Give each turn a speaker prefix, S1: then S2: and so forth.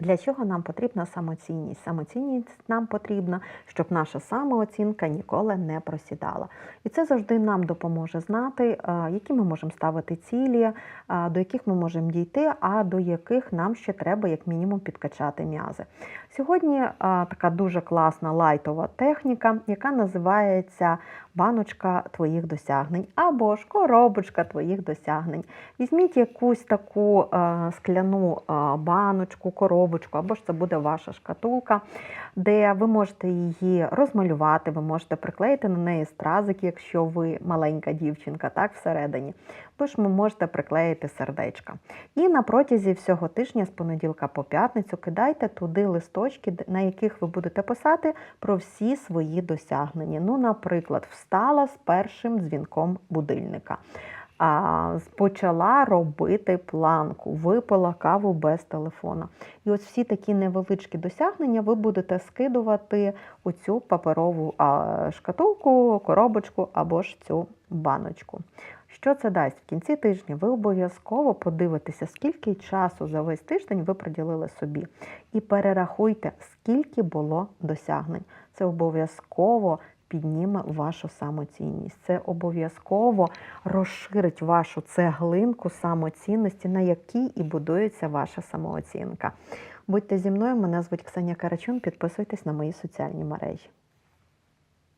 S1: Для чого нам потрібна самоцінність? Самоцінність нам потрібна, щоб наша самооцінка ніколи не просідала. І це завжди нам допоможе знати, е, які ми можемо ставити цілі, е, до яких ми можемо дійти, а до яких нам ще треба, як мінімум, підкачати м'язи. Сьогодні е, така дуже класна лайтова техніка, яка називається баночка твоїх досягнень або ж коробочка твоїх досягнень. Візьміть якусь таку скляну баночку, коробочку, або ж це буде ваша шкатулка, де ви можете її розмалювати, ви можете приклеїти на неї стразик, якщо ви маленька дівчинка, так всередині. Ви ж ви можете приклеїти сердечка. І на протязі всього тижня, з понеділка по п'ятницю, кидайте туди листочки, на яких ви будете писати про всі свої досягнення. Ну, наприклад, встала з першим дзвінком будильника. А, почала робити планку, випила каву без телефона. І ось всі такі невеличкі досягнення ви будете скидувати у цю паперову а, шкатулку, коробочку або ж цю баночку. Що це дасть? В кінці тижня ви обов'язково подивитеся, скільки часу за весь тиждень ви приділили собі. І перерахуйте, скільки було досягнень. Це обов'язково підніме вашу самоцінність. Це обов'язково розширить вашу цеглинку самоцінності, на якій і будується ваша самооцінка. Будьте зі мною, мене звуть Ксенія Карачун. Підписуйтесь на мої соціальні мережі.